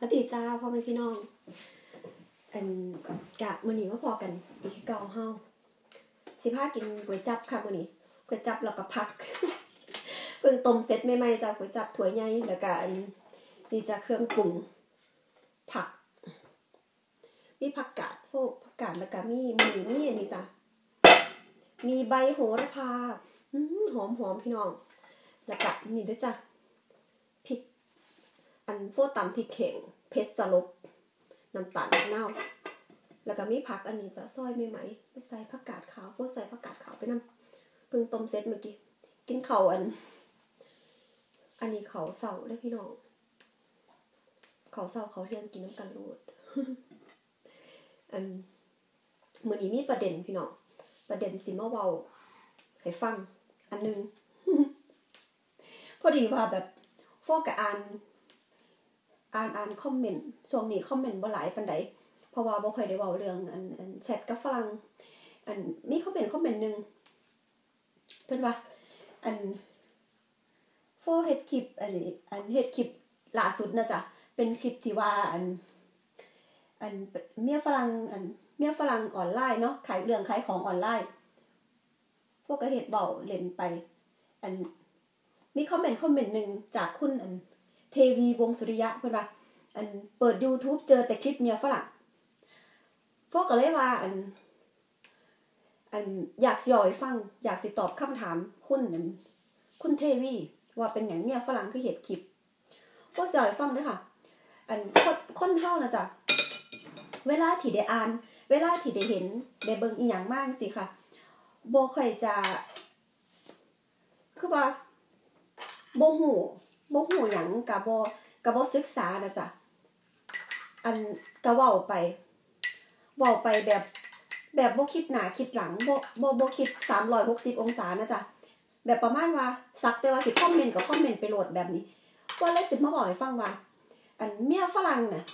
พอดีจ้าพ่อแม่พี่น้อง อันกะมื้อนี้มาพอกันอีกเก่าเฮาสิพากินก๋วยจับค่ะมื้อนี้ก๋วยจับแล้วก็ผักเพิ่งต้มเสร็จใหม่ๆจ้าก๋วยจับถ้วยใหญ่แล้วก็อันนี่จะเครื่องปรุงผัก มีผักกาดพวกผักกาดแล้วก็มีมีมีอันนี้จ้ะมีใบโหระพาหอมหอมพี่น้อง แล้วก็นี่ด้วยจ้ะ อันโฟตำพริกเข่งเพชรสลบน้ำตาลมะนาวแล้วก็มีผักอันนี้จะซอยไม่ไหมไปใส่ผักกาดขาวพวกใส่ผักกาดขาวไปนํเพิ่งต้มเสร็จเมื่อกี้กินเข้าอัน อันนี้เขาเสาได้พี่น้องเขาเสาเขาเที่ยงกินน้ำกันรูดอันมื้อนี้มีประเด็นพี่น้องประเด็นสิมาเว้าให้ฟัง อันหนึง พอดีว่าแบบโฟกัสอ่าน อ่านอ่านคอมเมนต์ช่วงนี้คอมเมนต์บ่หลายปานใดเพราะว่าบ่ค่อยได้เว้าเรื่องอันอันแชทกับฝรั่งอันมีคอมเมนต์คอมเมนต์หนึงเพิ่นว่าอันโฟเฮ็ดคลิปอันนี้อันเฮ็ดคลิปล่าสุดนะจ๊ะเป็นคลิปที่ว่าอันอันเมียฝรั่งอันเมียฝรั่งออนไลน์เนาะขายเรื่องขายของออนไลน์ พวกก็เฮ็ดเว้าเล่นไป อันมีคอมเมนต์คอมเมนต์หนึ่งจากคุณอัน เทวีวงสุริยะเพิ่นว่าอันเปิด YouTube เจอแต่คลิปเมียฝรั่งพวกก็เลยว่าอัน อันอยากสิเอาให้ฟัง อยากสิตอบคำถามคุณอันคุณเทวีว่าเป็นหยังเมียฝรั่งคือเฮ็ดคลิปพวกสิอาให้ฟังด้อค่ะ อันคนคนเฮานะจ๊ะเวลาที่ได้อ่าน เวลาที่ได้เห็นได้เบิ่งอีหยังมาจั่งซี้ค่ะบ่ค่อยจะ คือว่าบ่ฮู้ บ่ฮู้หยังก็บ่ก็บ่ศึกษานะจ๊ะอันก็เว้าไปเว้าไปแบบแบบบ่คิดหน้าคิดหลังบ่บ่บ่คิด 360 องศานะจ๊ะแบบประมาณว่าสักแต่ว่าสิคอมเมนต์ก็คอมเมนต์ไปโหลดแบบนี้ว่าเลยสิมาบอกให้ฟังว่า อันเมียฝรั่งน่ะ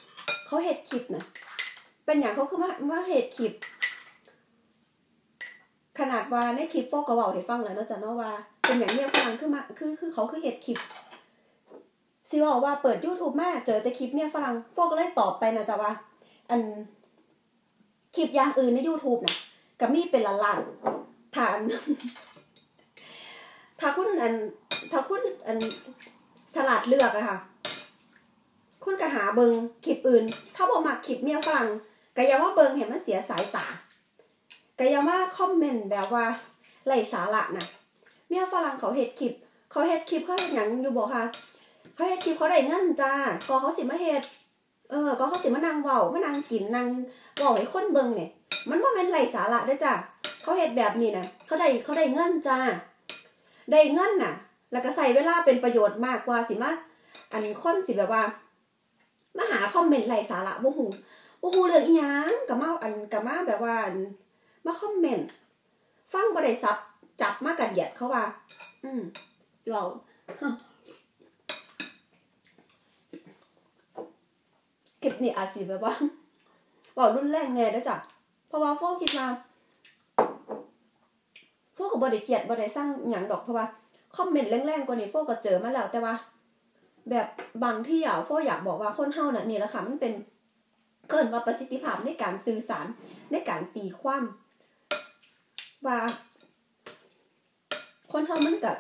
เขาเฮ็ดคลิปน่ะ เป็นหยังเขาคือมามาเฮ็ดคลิป ขนาดว่าในคลิปโฟก็เว้าให้ฟังแล้วเนาะจ๊ะเนาะว่า เป็นหยังเมียฝรั่งคือมาคือคือเขาคือเฮ็ดคลิป สิบอกว่าเปิด YouTube มาเจอแต่คลิปเมียฝรั่งโฟก็เลยตอบไปนะจ๊ะว่า อันคลิปอย่างอื่นใน YouTube น่ะก็มีเป็นล้านๆถ้าอันถ้าคุณอันถ้าคุณอันสลัดเลือกอะค่ะ คุณก็หาเบิงคลิปอื่น ถ้าบ่มักคลิปเมียฝรั่งก็อย่าว่าเบิงเห็นมันเสียสายตาก็อย่าว่าคอมเมนต์แบบว่าไรสาระนะเมียฝรั่งเขาเฮ็ดคลิป เขาเฮ็ดคลิปเขาเฮ็ดหยังอยู่บ่คะ เขาเฮ็ดคลิปเขาได้เงินจ้าก็เขาสิมาเฮ็ดเออ ก็เขาสิมานั่งเว้า มานั่งกินนั่งเว้าให้คนเบิ่งเนี่ย มันบ่แม่นไร้สาระเด้อจ้าเขาเฮ็ดแบบนี้นะเขาได้เขาได้เงินจ้า ได้เงินน่ะ แล้วก็ใส่เวลาเป็นประโยชน์มากกว่าสิมาอันคนสิแบบว่ามาหาคอมเมนต์ไร้สาระบ่ฮู้บ่ฮู้เรื่องอีหยังก็มาอันก็มาแบบว่าอันมาคอมเมนต์ฟังบ่ได้ซับจับมากัดเหยียดเขาว่า อืมสิเว้า คลิปนี้อาจสิแบบว่าเว้ารุ่นแรงแน่เด้อจ้ะเพราะว่าโฟคิดว่าโฟก็บ่ได้เคียดบ่ได้สร้างหยังดอกเพราะว่าคอมเมนต์แรงๆกว่านี้โฟก็เจอมาแล้วแต่ว่า แบบบางที่อะโฟอยากบอกว่าคนเฮาน่ะนี่แหละค่ะมันเป็นเกินว่าประสิทธิภาพในการสื่อสารในการตีความว่า คนเฮามันก็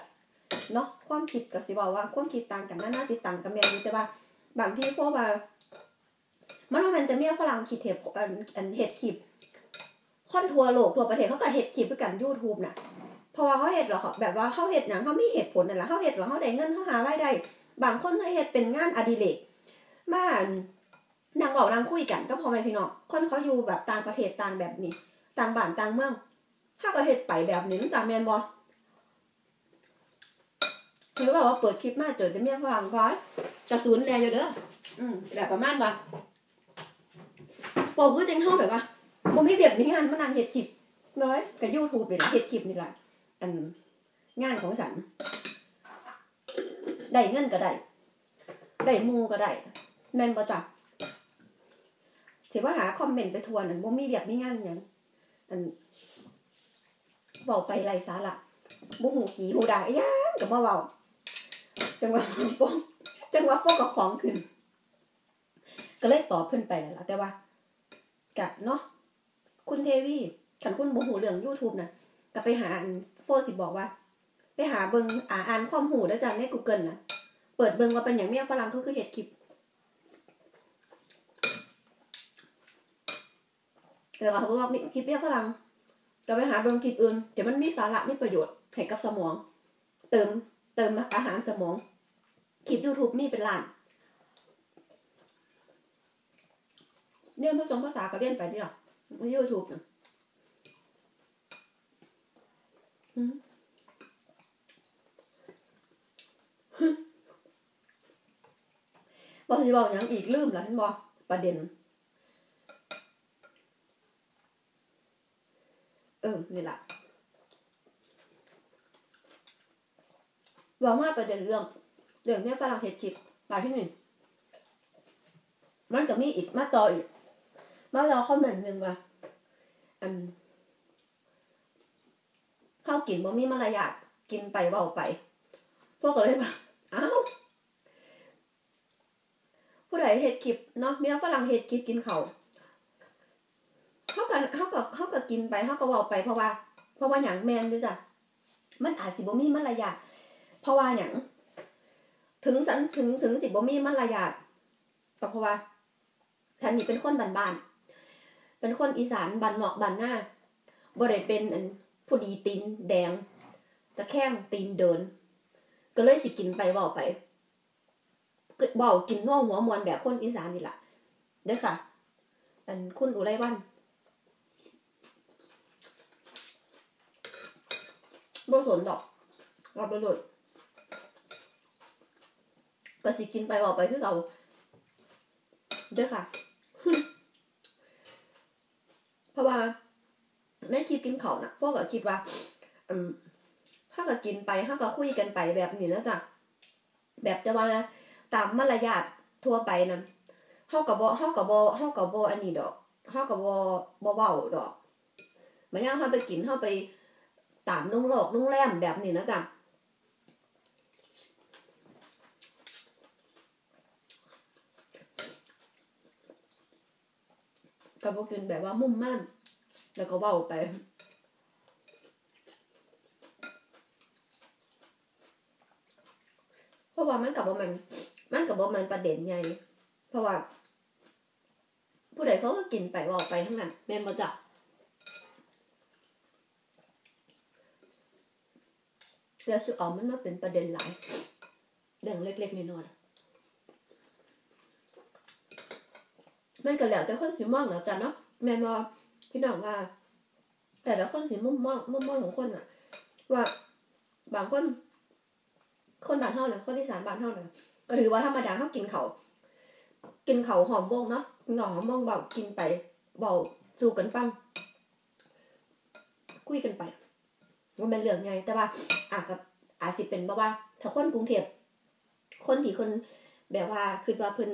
เนาะความคิดก็สิบอกว่าความคิดต่างกันนานาจิตต่างกันแม่นอยู่แต่ว่า บางที่โฟว่า มันบ่แมนแต่เมียฝรั่งคิดเฮ็ดอันอันเฮ็ดคลิปคนทัวโลกทัวประเทศเขาก็เฮ็ดคลิปกัน YouTube น่ะเพราะว่าเขาเฮ็ดหรอเขาแบบว่าเขาเฮ็ดหยังเขาไมีเหตุผลนั่นแหละเขาเฮ็ดแล้วเขาได้เงินเขาหารายได้บางคนเขาเฮ็ดเป็นงานอดิเรกมานั่งเว้านั่งคุยกันก็พอแม่พี่น้องคนเขาอยู่แบบต่างประเทศต่างแบบนี้ ต่างบ้านต่างเมืองเขาก็เฮ็ดไปแบบนี้มันจำแมนบ่คือว่าว่าเปิดคลิปมาเจอแต่เมียฝรั่งร้ายกระสุนแน่อยู่เด้ออืมแบบประมาณว่า บอกคือจังเฮาแบบว่าบ่มีเบียดมีงานมานั่งเฮ็ดคลิปเลยกับ YouTube นี่ล่ะเฮ็ดคลิปนี่ล่ะอันงานของฉัน ได้เงินก็ได้ ได้มูก็ได้แม่นบ่จ๊ะถือว่าหาคอมเมนต์ไปทวนอันบ่มีเบียดมีงานหยังอันเว้าไปไร้สาระบ่หูขี้หูด่าอีหยังก็บ่เว้าจังว่าโฟจังว่าโฟกับของขึ้น ก็เลยตอบเพิ่นไปนั่นล่ะแต่ว่า กะเนาะคุณเทวีคันคุณบ่ฮู้เรื่อง YouTube นะก็ไปหาอันโฟสิบอกว่า ไปหาเบิงอ่าอ่านความรู้ได้จ้ะใน Google นะเปิดเบิงว่าเป็นหยังเมียฝรั่งเขาคือเฮ็ดคลิปแล้วก็เขาบอกว่าคลิปเมียฝรั่งก็ไปหาเบิงคลิปอื่นเดี๋ยวมันมีสาระมีประโยชน์ให้กับสมอง เติมเติมอาหารสมองคลิป YouTube มีเป็นล้าน เรียนผสมภาษาก็เรียนไปที่หรอยูทูบนะอืมบอกสิบอกยังอีกลืมแล้วเห็นบอประเด็น เออนี่แหละบอกมาประเด็นเรื่องเรื่องเนี้ยฝรั่งเห็ดคลิปตาที่หนึ่งมันก็มีอีกมาต่ออีก มาต่อคอมเมนต์หนึ่งว่าอันข้าวกินบ่มีมารยาทกินไปเบาไป พวกก็เลยแบบอ้าวผู้ใดเห็ดคลิปเนาะเมียฝรั่งเห็ดคลิปกินเขาเขากันเขาก็เขาก็กินไปเขาก็เบาไปเพราะว่า เพราะว่าอย่างแมนอยู่จ้ะมันอาจสิบ่มีมารยาทเพราะว่าอย่างถึงสันถึงถึงสิบ่มีมารยาทก็เพราะว่าฉันนี่เป็นคนบ้านๆ เป็นคนอีสานบ้านนอกบ้านหน้าบ่ได้เป็นอันผู้ดีตีนแดงตะแคงตีนเดิน ก็เลยสิกินไปเบาไปเบากินน่วหัวมวนแบบคนอีสานนี่แหละเด้อค่ะ อันคุณอุไรวันบ่สนดอกเราไปโหลดก็สิกินไปเบาไปคือเราเด้อค่ะ เพราะ ว่าในคลิปกินเขาวนะพวกก็คิดว่าอืมถ้าก็กินไปถ้าก็คุยกันไปแบบนี้นะจ๊ะแบบจะว่าตามมารยาททั่วไปนะเฮากับบ่เฮากับบ่เฮากับบ่อันนี้ดอกเฮากับบ่บ่เว้าดอกมันยังเฮาไปกินเฮาไปตามโรงโลกโรงแรมแบบนี้นะจ๊ะก็บ่กินแบบว่ามุ่มมั่น แล้วก็ว้าไปเพราะว่ามันกับว่ามัน มันกับว่ามันประเด็นไงเพราะว่า ผู้ใดเขาก็กินไปบอกไปทั้งนั้นแม่นบ่จ้ะแล้วสุดออกมันมาเป็นประเด็นหลายเรื่องเล็กๆน้อยๆมันก็แล้วแต่คนสิมองแล้วจ้ะเนาะแม่นว่า พี่น้องว่า แต่ละคนสิมุมมองมุมมองของคนอะว่าบางคน คนบ้านเฮาเนี่ยคนอีสานบ้านเฮาเนี่ยก็ถือว่าธรรมดาเฮากินเขากินเขาหอมบงเนาะกินเขาวหอมบงเบากินไปเบาสู่กันฟัง คุยกันไปว่าเป็นเรื่องไงแต่ว่าอาจกับอาจสิเป็นเพราะว่า ถ้าคนกรุงเทพคนที่คนแบบว่าคือว่าเพิ่น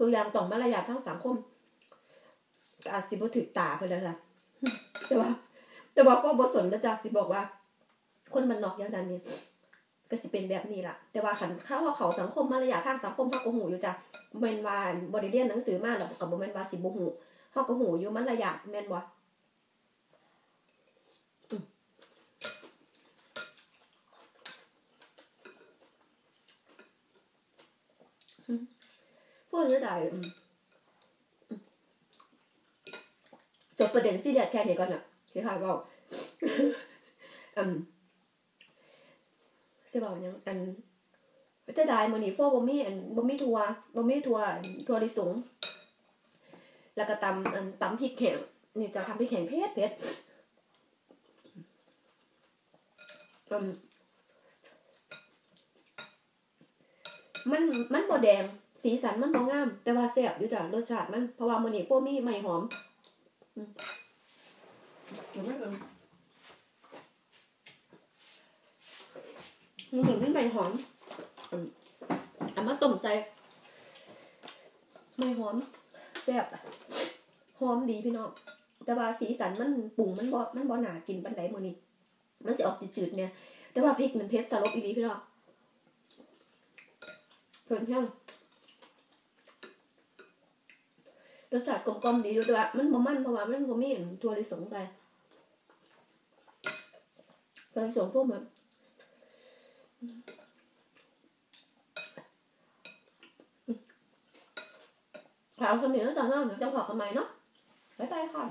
อันทุกอย่างต้องมารยาททางสังคมก็อาจสิบ่ถึกตาเพิ่นแล้วล่ะแต่ว่า แต่ว่าก็บสนนะจ๊ะสิบอกว่า คนมันนอกอย่างจันนี่ก็สิเป็นแบบนี้ล่ะ แต่ว่าขันข้าว่าเขาสังคมมารยาททางสังคมเขาก็หูอยู่จ้ะเมนวานบริเรียนหนังสือมาหรอกกับบ่แมนว่าสิบ่หูเขาก็หูอยู่มันระยะแม่นบ่ พวกจะได้จบประเด็นซีเรียสแค่นี้ก่อนนะคือค่ะว่าอืมสิบอกยังอันจะได้มื้อนี้โฟบ่มีอันบ่มีทัวบ่มีทัวทัวลิสงแล้วก็ตำอันตำพริกแข็งนี่จะทำพริกแข็งเผ็ดเผ็ดอืมมันมันบ่แดง สีสันมันบ่งาม แต่ว่าแซ่บอยู่จ้ะรสชาติมันเพราะว่ามื้อนี้โฟมีไม่หอมอืมเดี๋ยวไม่เป็นมันถึงไม่ใบหอมอืมเอามาต้มใส่ไม่หอมแซ่บหอมดีพี่น้อง แต่ว่าสีสันมันปรุงมันบ่มันบ่หนากินปันไดมื้อนี้มันสิออกจืดๆเนี่ย แต่ว่าพริกมันเผ็ดสลบอีหลีพี่น้องเกินเที่ยง รสชาติกลมกลมดีอยู่แต่ว่ามันบ่มันเพราะว่ามันบ่มีถั่วลิสงใส่ถั่วลิสงพวกมันเอาสนิทแล้วจ้าเนาะเดี๋ยวจะขอกันใหม่เนาะบ๊ายบายค่ะ